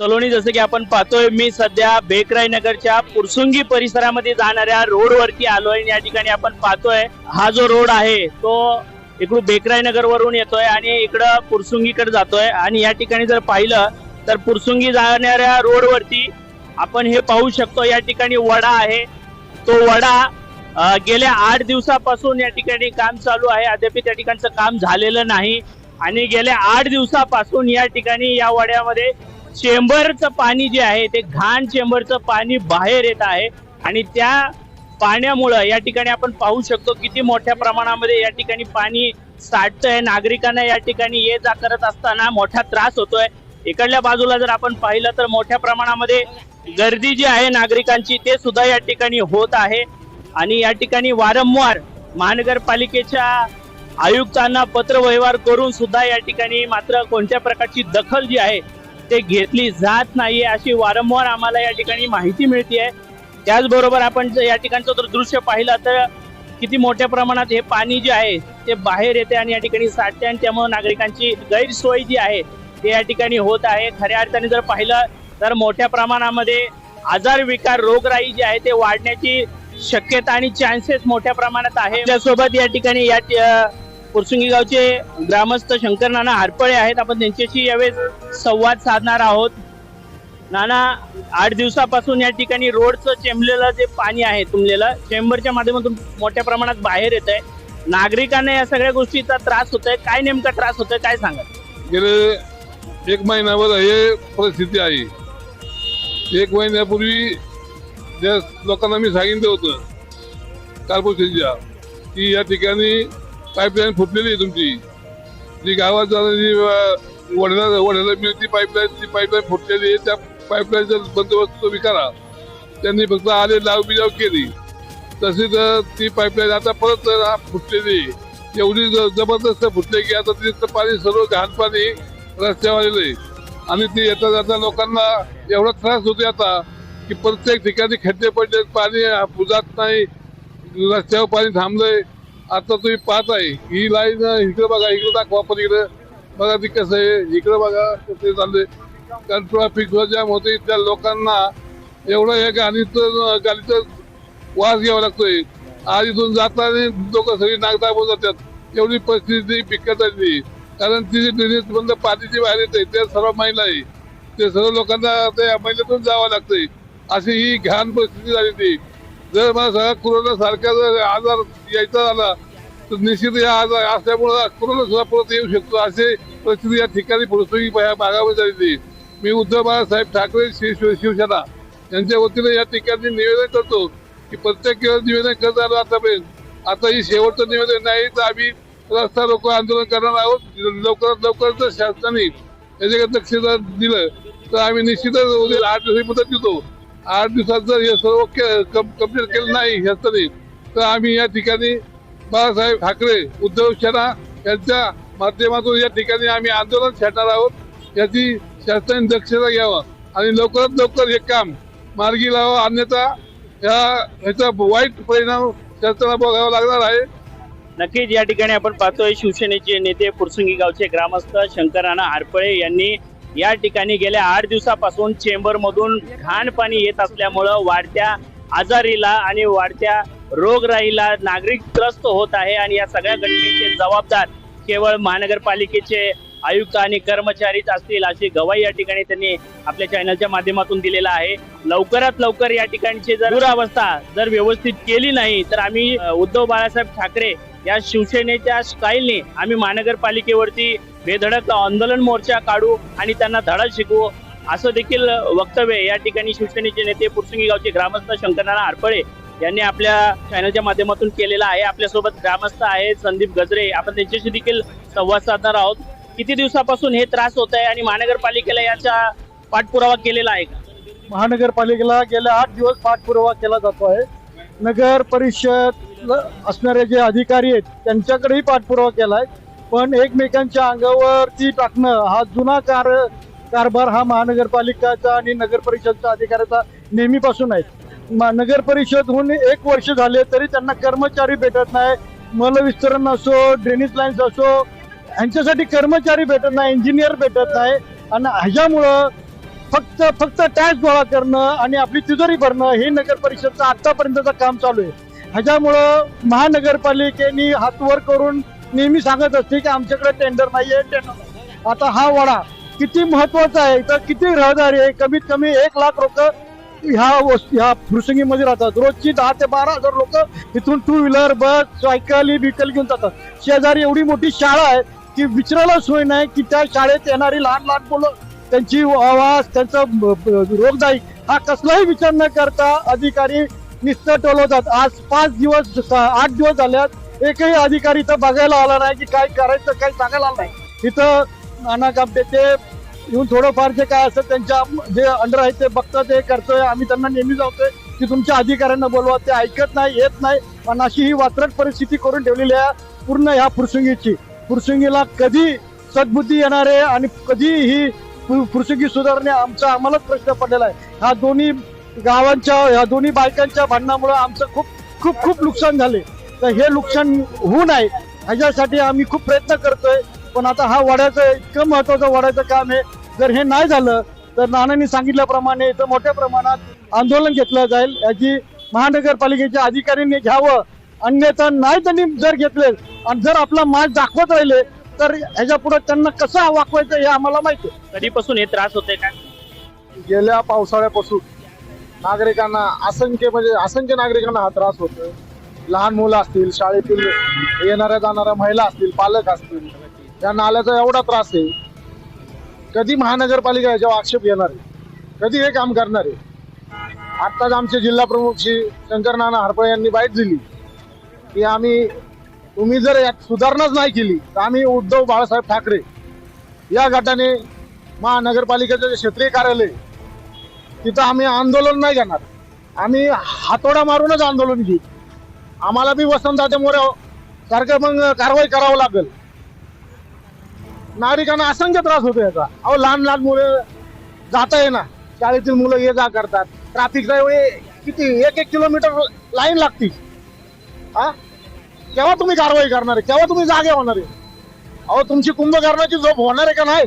सलोनी जसं की आपण पाहतोय मी सध्या बेकराई नगरच्या पुरसुंगी परिसरामध्ये जाणाऱ्या रोडवरती आलोय आणि या ठिकाणी आपण पाहतोय हा जो रोड आहे तो इकडून बेकराई नगर वरून येतोय आणि इकडं पुरसुंगीकडे जातोय. आणि या ठिकाणी जर पाहिलं तर पुरसुंगी जाणाऱ्या रोडवरती आपण हे पाहू शकतो या ठिकाणी वडा आहे. तो वडा गेल्या आठ दिवसापासून या ठिकाणी काम चालू आहे. अद्याप त्या ठिकाणचं काम झालेलं नाही. आणि गेल्या आठ दिवसापासून या ठिकाणी या वड्यामध्ये चेंबरचं पाणी जे आहे ते घाण चेंबरचं पाणी बाहेर येत आहे आणि त्या पाण्यामुळं या ठिकाणी आपण पाहू शकतो किती मोठ्या प्रमाणामध्ये या ठिकाणी पाणी साठतंय. नागरिकांना या ठिकाणी ये जा करत असताना मोठा त्रास होतोय. इकडल्या बाजूला जर आपण पाहिलं तर मोठ्या प्रमाणामध्ये गर्दी जी आहे नागरिकांची ते सुद्धा या ठिकाणी होत आहे. आणि या ठिकाणी वारंवार महानगरपालिकेच्या आयुक्तांना पत्रव्यवहार करून सुद्धा या ठिकाणी मात्र कोणत्या प्रकारची दखल जी आहे ते घेतली जात नाहीये अशी वारंवार आम्हाला या ठिकाणी माहिती मिळते त्याचबरोबर आपण जर या ठिकाणचं जर दृश्य पाहिलं तर किती मोठ्या प्रमाणात हे पाणी जे आहे ते बाहेर येते आणि या ठिकाणी साठते आणि त्यामुळे नागरिकांची गैरसोय जी आहे ते या ठिकाणी होत आहे. खऱ्या अर्थाने जर पाहिलं तर मोठ्या प्रमाणामध्ये आजार विकार रोगराई जी आहे ते वाढण्याची शक्यता आणि चान्सेस मोठ्या प्रमाणात आहे. त्यासोबत या ठिकाणी या पुरसुंगी गावचे ग्रामस्थ शंकर नाना हरपळे आहेत. आपण त्यांच्याशी यावेळेस संवाद साधणार आहोत. नाना आठ दिवसापासून या ठिकाणी रोडचं चेंबलेलं जे पाणी आहे तुंबलेलं चेंबरच्या माध्यमातून मोठ्या प्रमाणात बाहेर येत आहे नागरिकांना या सगळ्या गोष्टीचा त्रास होतोय. काय नेमका त्रास होतोय काय सांगा? गेले एक महिन्यावर हे परिस्थिती आहे. एक महिन्यापूर्वी ज्या लोकांना मी सांगितलं होतं कॉर्पोरेशनच्या की या ठिकाणी पाईपलाईन फुटलेली आहे तुमची. जी गावात जाणारी वडला वडला मिळती पाईपलाईन ती पाईपलाईन फुटलेली आहे. त्या पाईपलाईनचा बंदोबस्त तुम्ही करा. त्यांनी फक्त आले लाव बिजाव केली. तशीच तर ती पाईपलाईन आता परत फुटलेली एवढी जबरदस्त फुटली की आता तिथं पाणी सर्व घाण पाणी रस्त्यावर आलेलं आहे आणि ते येता जाता लोकांना एवढा त्रास होते आता की प्रत्येक ठिकाणी खड्डे पडले पाणी अं, जात नाही रस्त्यावर पाणी थांबलंय. आता तुम्ही पाहत आहे ही लाईन इकडे बघा इकडे दाखवा पण इकडे. बघा ती कसं आहे इकडे बघा कसं चालले कारण ट्रॅफिक जाम होते त्या लोकांना एवढं हे गाडीचं गाडीचं वास घ्यावा लागतोय. आज इथून जाताना लोक सगळी नागदाबून जातात. एवढी परिस्थिती बिकट आली कारण तिची ड्रेनेज बंद पाणीची बाहेर येते ते सर्व महिला आहे. ते सर्व लोकांना त्या महिलेतून जावं लागतंय. अशी ही घाण परिस्थिती झाली ती जर मला सगळ्या कोरोना सारखा जर आजार यायचा झाला तर निश्चित या आजार असल्यामुळं कोरोना सुद्धा परत येऊ शकतो. असे परिस्थिती या ठिकाणी पुरस्थिती भागामध्ये झालेली मी उद्धव बाळासाहेब ठाकरे शिव- शिवसेना यांच्या वतीने या ठिकाणी निवेदन करतो की प्रत्येक वेळेस निवेदन करत आलो आतापर्यंत आता ही शेवटचं निवेदन नाही तर आम्ही रस्ता रोको आंदोलन करणार आहोत. लवकरात लवकर जर शासनाने याच्याकडे लक्ष दिलं तर आम्ही निश्चितच उद्या आठ दिवसाची मुदत देतो. आठ दिवसात जर हे सर्व कंप्लीट केलं नाही शासनाने तर आम्ही या ठिकाणी बाळासाहेब ठाकरे उद्धव सेना यांच्या माध्यमातून या ठिकाणी आम्ही आंदोलन छेडणार आहोत. याची शासनाने दक्षता घ्यावं आणि लवकरात लवकर हे काम मार्गी लावा अन्यथा या ह्याचा वाईट परिणाम शासनाला बघावा लागणार आहे. नक्कीच या ठिकाणी आपण पाहतोय शिवसेनेचे नेते पुरसुंगी गावचे ग्रामस्थ शंकराना हारपळे यांनी या ठिकाणी गेल्या आठ दिवसापासून चेंबरमधून घाण पाणी येत असल्यामुळं वाढत्या आजारीला आणि वाढत्या रोगराईला नागरिक त्रस्त होत आहे आणि या सगळ्या घटनेचे जबाबदार केवळ महानगरपालिकेचे आयुक्त आणि कर्मचारीच असतील अशी गवाही या ठिकाणी त्यांनी आपल्या चॅनलच्या माध्यमातून दिलेला आहे. लवकरात लवकर या ठिकाणची जर दुरावस्था जर व्यवस्थित केली नाही तर आम्ही उद्धव बाळासाहेब ठाकरे या शिवसेनेच्या स्टाईलने आम्ही महानगरपालिकेवरती बेधडक आंदोलन मोर्चा काढू आणि त्यांना धडा शिकवू असं देखील वक्तव्य या ठिकाणी शिवसेनेचे नेते पुरसुंगी गावचे ग्रामस्थ शंकरनारायण आरपळे यांनी आपल्या चॅनलच्या माध्यमातून केलेला आहे. आपल्यासोबत ग्रामस्थ आहेत संदीप गजरे. आपण त्यांच्याशी देखील संवाद साधणार आहोत. किती दिवसापासून हे त्रास होत आहे आणि महानगरपालिकेला याचा पाठपुरावा केलेला आहे का? महानगरपालिकेला गेल्या आठ दिवस पाठपुरावा केला जातो आहे. नगर परिषद असणारे जे अधिकारी आहेत त्यांच्याकडेही पाठपुरावा केलाय. पण एकमेकांच्या अंगावरती टाकणं हा जुना कार कारभार हा महानगरपालिकाचा आणि नगर परिषदच्या अधिकाऱ्याचा नेहमीपासून आहे. म- नगर परिषद होऊन एक वर्ष झाले तरी त्यांना कर्मचारी भेटत नाही. मलविस्तरण असो ड्रेनेज लाईन्स असो ह्यांच्यासाठी कर्मचारी भेटत नाही इंजिनियर भेटत नाही. आणि ह्याच्यामुळं फक्त फक्त टॅक्स गोळा करणं आणि आपली तिजोरी भरणं हे नगर परिषदचं आतापर्यंतचं काम चालू आहे. ह्याच्यामुळं महानगरपालिकेने हातवर करून नेहमी सांगत असते की आमच्याकडे टेंडर नाही आहे टेंडर आता हा वडा किती महत्त्वाचा आहे तर किती रहदारी आहे कमीत कमी एक लाख लोक ह्या वस्तू ह्या फुरसंगीमध्ये राहतात. रोजची दहा ते बारा हजार लोक इथून two wheeler bus cycle vehicle घेऊन जातात. शेजारी एवढी मोठी शाळा आहे की विचारायला सोय नाही की त्या शाळेत येणारी लहान लहान मुलं त्यांची आवाज त्यांचं ब- रोगदायी हा कसलाही विचार न करता अधिकारी निस्त टोलवतात आज पाच दिवस आठ दिवस झाल्यात एकही अधिकारी इथं बघायला आला नाही की काय करायचं काय सांगायला आलं नाही. इथं नाना कामटेचे येऊन थोडंफार जे काय असतं त्यांच्या जे अंडर आहे ते बघतात ते करतोय. आम्ही त्यांना नेहमी जातोय की तुमच्या अधिकाऱ्यांना बोलवा. ते ऐकत नाही येत नाही. पण अशी ही वात्रट परिस्थिती करून ठेवलेली आहे पूर्ण ह्या फुरसुंगीची फुरसुंगीला कधी सद्बुद्धी येणार आहे आणि कधी ही प्रसंगी फुरसुंगी सुधारणे आमचा आम्हालाच प्रश्न पडलेला आहे. हा दोन्ही गावांच्या ह्या दोन्ही बायकांच्या भांडणामुळे आमचं खूप खूप खूप नुकसान झाले. तर हे नुकसान होऊ नये ह्याच्यासाठी आम्ही खूप प्रयत्न करतोय. पण आता हा वड्याचं इतकं महत्वाचं वड्याचं काम आहे. जर हे नाही झालं तर नानांनी सांगितल्याप्रमाणे इथं मोठ्या प्रमाणात आंदोलन घेतलं जाईल. याची महानगरपालिकेच्या अधिकाऱ्यांनी घ्यावं. अन्यथा नाही त्यांनी जर घेतले आणि जर आपला माज दाखवत राहिले तर ह्याच्या पुढे त्यांना कसं वाकवायचं हे आम्हाला माहिती आहे. कधीपासून हे त्रास होते का? गेल्या पावसाळ्यापासून. नागरिकांना असंख्य म्हणजे असंख्य नागरिकांना हा त्रास होतो लहान मुलं असतील शाळेतील येणाऱ्या जाणाऱ्या महिला असतील पालक असतील या नाल्याचा एवढा त्रास आहे. कधी महानगरपालिका याच्यावर आक्षेप घेणार आहे? कधी हे काम करणार आहे? आत्ताच आमचे जिल्हा प्रमुख श्री शंकर नाना हरपळे यांनी बाईट दिली. की आम्ही तुम्ही जर यात सुधारणाच नाही केली तर आम्ही उद्धव बाळासाहेब ठाकरे या गटाने महानगरपालिकेचं जे क्षेत्रीय कार्यालय तिथं आम्ही आंदोलन नाही घेणार. आम्ही हातोडा मारूनच आंदोलन घेऊ. आम्हाला बी वसंत मोरे सारखं मग कारवाई करावं लागेल. नागरिकांना असंख्य त्रास होतो याचा. अहो लहान लहान मुलं जाता येणार शाळेतील मुलं ये जा करतात. ट्रॅफिकचा एवढे किती एक एक किलोमीटर लाईन लागती हा? केव्हा तुम्ही कारवाई करणार आहे? केव्हा तुम्ही जागे होणार आहे? अहो तुमची कुंभकर्णाची झोप होणार आहे का नाही?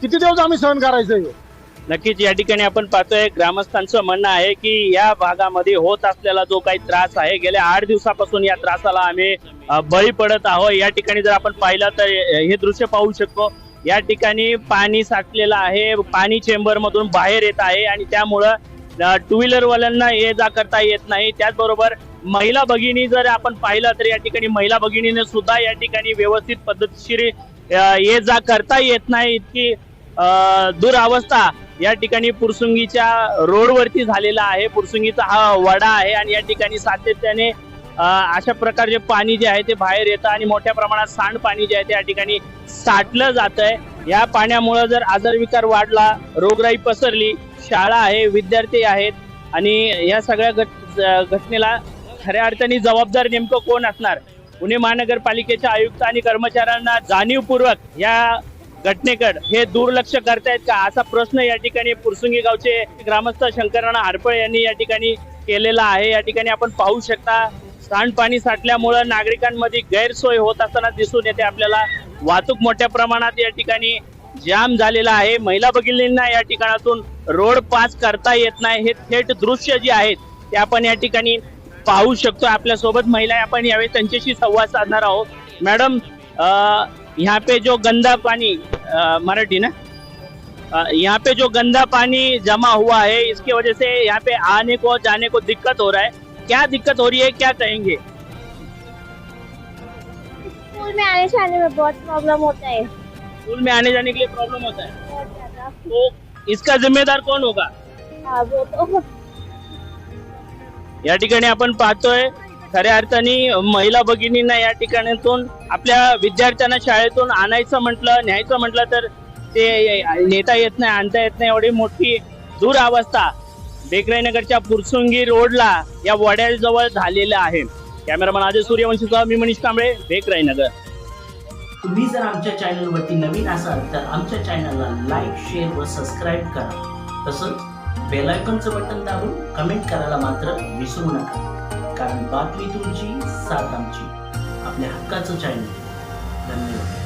किती दिवस आम्ही सहन करायचं आहे नक्कीच या ठिकाणी आपण पाहतोय ग्रामस्थांचं म्हणणं आहे की या भागामध्ये होत असलेला जो काही त्रास आहे गेल्या आठ दिवसापासून या त्रासाला आम्ही बळी पडत आहोत. या ठिकाणी जर आपण पाहिलं तर हे दृश्य पाहू शकतो. या ठिकाणी पाणी साठलेलं आहे पाणी चेंबर मधून बाहेर येत आहे आणि त्यामुळं टू व्हीलरवाल्यांना ये जा करता येत नाही. त्याचबरोबर महिला भगिनी जर आपण पाहिलं तर या ठिकाणी महिला भगिनीने सुद्धा या ठिकाणी व्यवस्थित पद्धतशीर ये जा करता येत नाही. इतकी दुरावस्था या ठिकाणी पुरसुंगीच्या रोडवरती झालेला आहे. पुरसुंगीचा हा वडा आहे आणि या ठिकाणी सातत्याने अशा प्रकारचे पाणी जे आहे ते बाहेर येतं आणि मोठ्या प्रमाणात सांडपाणी जे आहे ते या ठिकाणी साठलं जात आहे या पाण्यामुळे जर आजारविकार वाढला रोगराई पसरली शाळा आहे विद्यार्थी आहेत आणि या सगळ्या घट घटनेला खऱ्या अर्थाने जबाबदार नेमकं कोण असणार? पुणे महानगरपालिकेच्या आयुक्त आणि कर्मचाऱ्यांना जाणीवपूर्वक या घटनेकडे हे दुर्लक्ष करतायत का? असा प्रश्न या ठिकाणी पुरसुंगी गावचे ग्रामस्थ शंकरराणा हरपळे यांनी या ठिकाणी केलेला आहे. या ठिकाणी आपण पाहू शकता सांडपाणी साठल्यामुळं नागरिकांमध्ये गैरसोय होत असताना दिसून येते. आपल्याला वाहतूक मोठ्या प्रमाणात या ठिकाणी जाम झालेला आहे. महिला भगिनींना या ठिकाणातून रोड पास करता येत नाही. हे थेट दृश्य जे आहेत ते आपण या ठिकाणी पाहू शकतो. आपल्यासोबत महिला आपण यावेळी त्यांच्याशी संवाद साधणार आहोत. मॅडम यहाँ पे जो गंदा पानी मराठी ना? यहाँ पे जो गंदा पानी जमा हुआ है इसकी वजह से यहाँ पे आने को जाने को दिक्कत हो रहा है। क्या दिक्कत हो रही है क्या कहेंगे? स्कूल में आने जाने में बहुत प्रॉब्लम होता है। स्कूल में आने जाने के लिए प्रॉब्लम होता है? तो इसका जिम्मेदार कौन होगा? हाँ वो तो। या ठिकाणी आपण पाहतोय खऱ्या अर्थाने महिला भगिनींना या ठिकाणातून आपल्या विद्यार्थ्यांना शाळेतून आणायचं म्हटलं न्यायचं म्हटलं तर ते नेता येत नाही आणता येत नाही. एवढी मोठी दुरावस्था बेकराईनगरच्या पुरसुंगी रोडला या वड्याजवळ झालेलं आहे. कॅमेरामन आजय सूर्यवंशीसह मी मनीष कांबळे बेकराईनगर तुम्ही जर आमच्या चॅनलवरती नवीन असाल तर आमच्या चॅनलला लाईक शेअर व सबस्क्राईब करा. तसंच बेलायकॉनचं बटन दाबून कमेंट करायला मात्र विसरू नका. कारण बातमी तुमची साथ आमची. आपल्या हक्काचं चॅनल. धन्यवाद.